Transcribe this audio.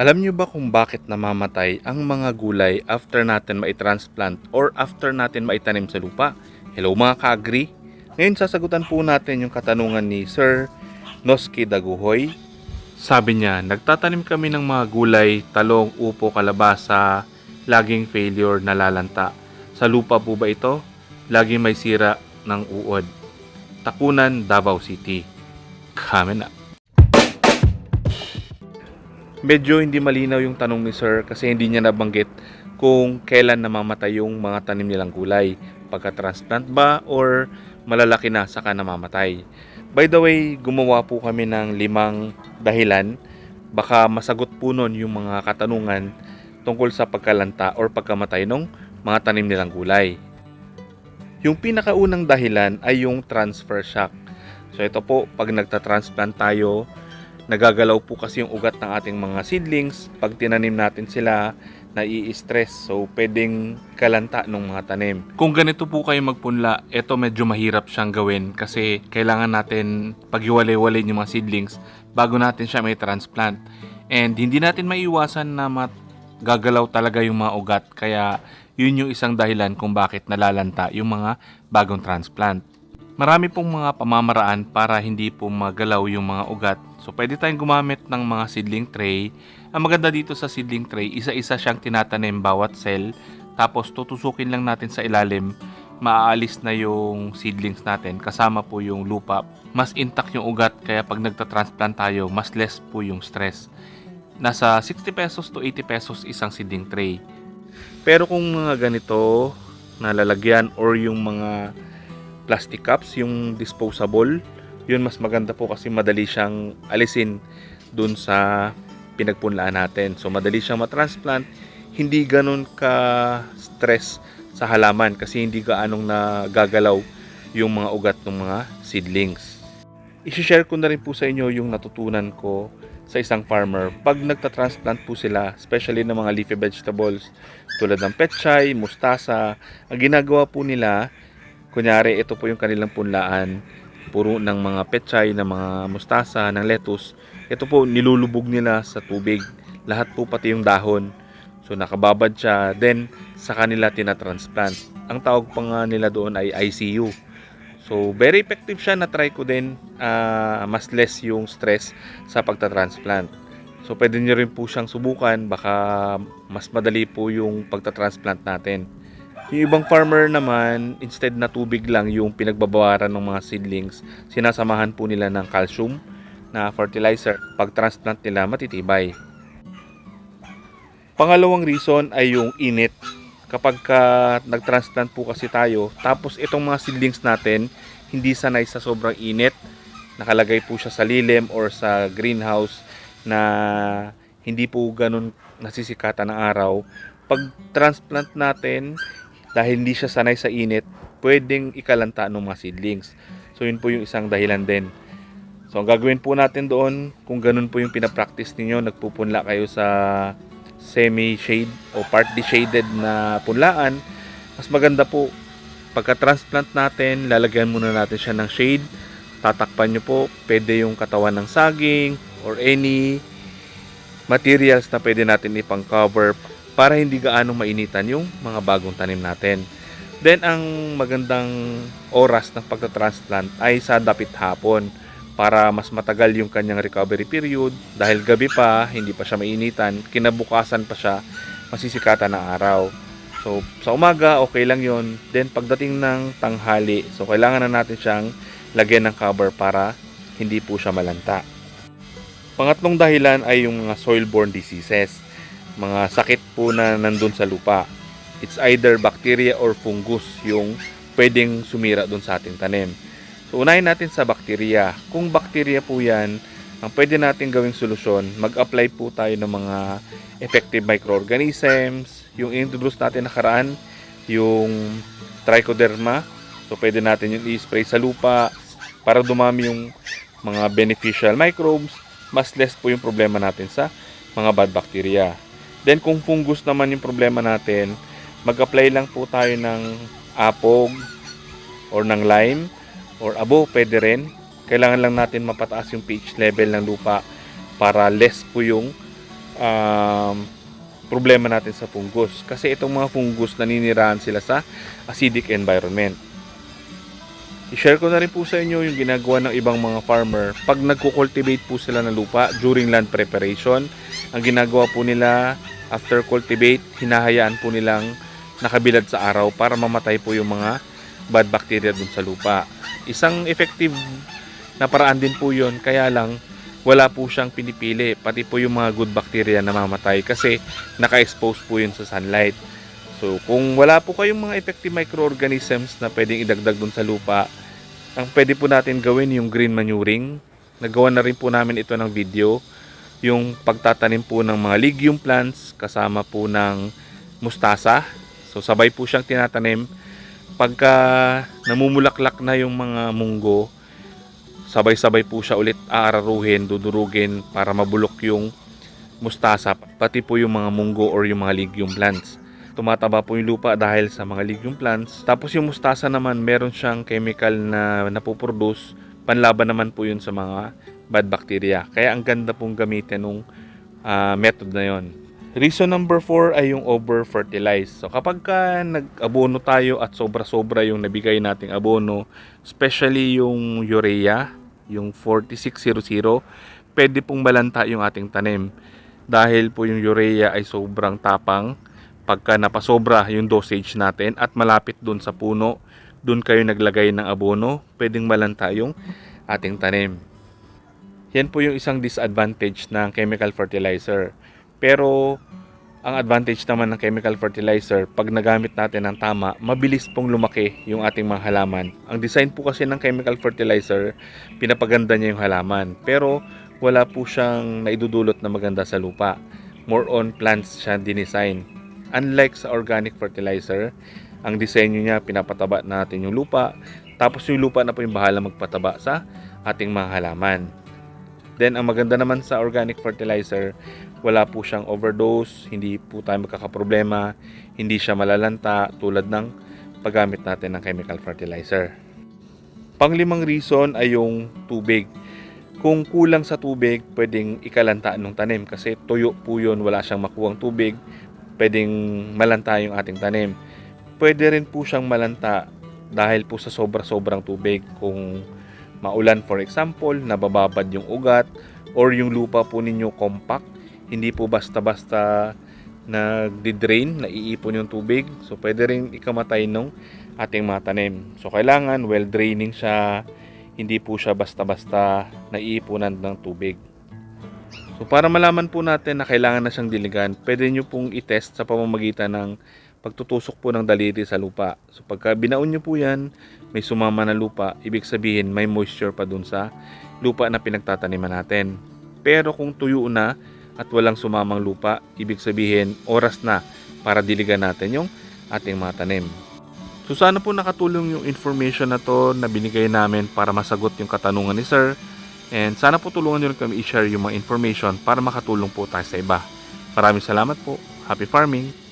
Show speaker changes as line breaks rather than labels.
Alam niyo ba kung bakit namamatay ang mga gulay after natin maitransplant or after natin maitanim sa lupa? Hello mga ka-agree? Ngayon sasagutan po natin yung katanungan ni Sir Noski Daguhoy. Sabi niya, nagtatanim kami ng mga gulay, talong, upo, kalabasa, laging failure, nalalanta. Sa lupa po ba ito? Laging may sira ng uod. Takunan, Davao City. Kami na. Medyo hindi malinaw yung tanong ni Sir kasi hindi niya nabanggit kung kailan namamatay yung mga tanim nilang gulay. Pagka-transplant ba or malalaki na saka namamatay. By the way, gumawa po kami ng limang dahilan. Baka masagot po nun yung mga katanungan tungkol sa pagkalanta or pagkamatay ng mga tanim nilang gulay. Yung pinakaunang dahilan ay yung transfer shock. So ito po, pag nagta-transplant tayo, nagagalaw po kasi yung ugat ng ating mga seedlings. Pag tinanim natin sila, nai-stress. So, pwedeng kalanta ng mga tanim. Kung ganito po kayo magpunla, ito medyo mahirap siyang gawin kasi kailangan natin paghiwalay-walay yung mga seedlings bago natin siya may transplant. And hindi natin maiwasan na mat gagalaw talaga yung mga ugat. Kaya, yun yung isang dahilan kung bakit nalalanta yung mga bagong transplant. Marami pong mga pamamaraan para hindi po magalaw yung mga ugat. So pwede tayong gumamit ng mga seedling tray. Ang maganda dito sa seedling tray, isa-isa siyang tinatanim bawat cell. Tapos tutusukin lang natin sa ilalim, maaalis na yung seedlings natin kasama po yung lupa. Mas intact yung ugat kaya pag nagta-transplant tayo, mas less po yung stress. Nasa 60 pesos to 80 pesos isang seedling tray. Pero kung mga ganito, nalalagyan or yung mga plastic cups, yung disposable, yun mas maganda po kasi madali siyang alisin dun sa pinagpunlaan natin. So madali siyang matransplant, hindi ganun ka stress sa halaman kasi hindi gaanong nagagalaw yung mga ugat ng mga seedlings. I-share ko na rin po sa inyo yung natutunan ko sa isang farmer. Pag nagta-transplant po sila, especially ng mga leafy vegetables tulad ng pechay, mustasa, ang ginagawa po nila, kunyari ito po yung kanilang punlaan, puro ng mga pechay, ng mga mustasa, ng lettuce. Ito po nilulubog nila sa tubig. Lahat po pati yung dahon. So nakababad siya, then sa kanila tinatransplant. Ang tawag pa nga nila doon ay ICU. So very effective siya na try ko din ah, mas less yung stress sa pagta-transplant. So pwede niyo rin po siyang subukan baka mas madali po yung pagta-transplant natin. Yung ibang farmer naman, instead na tubig lang yung pinagbabawaran ng mga seedlings, sinasamahan po nila ng calcium na fertilizer. Pag transplant nila, matitibay. Pangalawang reason ay yung init. Kapag ka nag-transplant po kasi tayo, tapos itong mga seedlings natin, hindi sanay sa sobrang init, nakalagay po siya sa lilim or sa greenhouse na hindi po ganun nasisikatan ng araw. Pag transplant natin, dahil hindi siya sanay sa init, pwedeng ikalanta ng mga seedlings. So yun po yung isang dahilan din. So ang gagawin po natin doon, kung ganun po yung pinapractice ninyo, nagpupunla kayo sa semi-shade o partly shaded na punlaan, mas maganda po pagka-transplant natin, lalagyan muna natin siya ng shade, tatakpan nyo po, pwede yung katawan ng saging or any materials na pwede natin ipang cover para hindi gaanong mainitan yung mga bagong tanim natin. Then ang magandang oras ng pagta-transplant ay sa dapit hapon para mas matagal yung kanyang recovery period dahil gabi pa, hindi pa siya mainitan, kinabukasan pa siya masisikatan ng araw. So sa umaga okay lang yon. Then pagdating ng tanghali, so kailangan na natin siyang lagyan ng cover para hindi po siya malanta. Pangatlong dahilan ay yung mga soil-borne diseases mga sakit po na nandun sa lupa. It's either bacteria or fungus yung pwedeng sumira dun sa ating tanim. So unahin natin sa bacteria. Kung bacteria po yan, ang pwede natin gawing solusyon, mag-apply po tayo ng mga effective microorganisms. Yung introduce natin nakaraan, yung trichoderma. So pwede natin yung i-spray sa lupa para dumami yung mga beneficial microbes. Mas less po yung problema natin sa mga bad bacteria. Then kung fungus naman yung problema natin, mag-apply lang po tayo ng apog or ng lime or abo, pwede rin. Kailangan lang natin mapataas yung pH level ng lupa para less po yung um, problema natin sa fungus. Kasi itong mga fungus naninirahan sila sa acidic environment. I-share ko na rin po sa inyo yung ginagawa ng ibang mga farmer pag nagko-cultivate po sila ng lupa during land preparation. Ang ginagawa po nila after cultivate, hinahayaan po nilang nakabilad sa araw para mamatay po yung mga bad bacteria dun sa lupa. Isang effective na paraan din po yun, kaya lang wala po siyang pinipili, pati po yung mga good bacteria na mamatay kasi naka-expose po yun sa sunlight. So, kung wala po kayong mga effective microorganisms na pwedeng idagdag dun sa lupa, ang pwede po natin gawin yung green manuring. Nagawa na rin po namin ito ng video. Yung pagtatanim po ng mga legume plants kasama po ng mustasa. So, sabay po siyang tinatanim. Pagka namumulaklak na yung mga munggo, sabay-sabay po siya ulit aararuhin, dudurugin para mabulok yung mustasa, pati po yung mga munggo or yung mga legume plants. Tumataba po yung lupa dahil sa mga legume plants. Tapos yung mustasa naman, meron siyang chemical na napoproduce. Panlaban naman po yun sa mga bad bacteria. Kaya ang ganda pong gamitin nung ah, method na yon. Reason number 4 ay yung over-fertilize. So kapag ka nag-abono tayo at sobra-sobra yung nabigay nating abono, especially yung urea, yung 4600, pwede pong malanta yung ating tanim. Dahil po yung urea ay sobrang tapang, pagka napasobra yung dosage natin at malapit dun sa puno, dun kayo naglagay ng abono, pwedeng malanta yung ating tanim. Yan po yung isang disadvantage ng chemical fertilizer. Pero ang advantage naman ng chemical fertilizer, pag nagamit natin ng tama, mabilis pong lumaki yung ating mga halaman. Ang design po kasi ng chemical fertilizer, pinapaganda niya yung halaman. Pero wala po siyang naidudulot na maganda sa lupa. More on plants siya dinesign. Unlike sa organic fertilizer, ang disenyo niya, pinapataba natin yung lupa, tapos yung lupa na po yung bahala magpataba sa ating mga halaman. Then, ang maganda naman sa organic fertilizer, wala po siyang overdose, hindi po tayo magkakaproblema, hindi siya malalanta tulad ng paggamit natin ng chemical fertilizer. Panglimang reason ay yung tubig. Kung kulang sa tubig, pwedeng ikalanta ng tanim kasi tuyo po yun, wala siyang makuwang tubig, pwedeng malanta yung ating tanim. Pwede rin po siyang malanta dahil po sa sobra-sobrang tubig. Kung maulan for example, nabababad yung ugat or yung lupa po ninyo compact, hindi po basta-basta nagdi-drain, naiipon yung tubig. So pwede rin ikamatay ng ating mga tanim. So kailangan well draining siya, hindi po siya basta-basta naiipunan ng tubig. So para malaman po natin na kailangan na siyang diligan, pwede nyo pong i-test sa pamamagitan ng pagtutusok po ng daliri sa lupa. So pagka binaon nyo po yan, may sumama na lupa, ibig sabihin may moisture pa dun sa lupa na pinagtataniman natin. Pero kung tuyo na at walang sumamang lupa, ibig sabihin oras na para diligan natin yung ating mga tanim. So sana po nakatulong yung information na to na binigay namin para masagot yung katanungan ni Sir. And sana po tulungan nyo rin kami i-share yung mga information para makatulong po tayo sa iba. Maraming salamat po. Happy farming!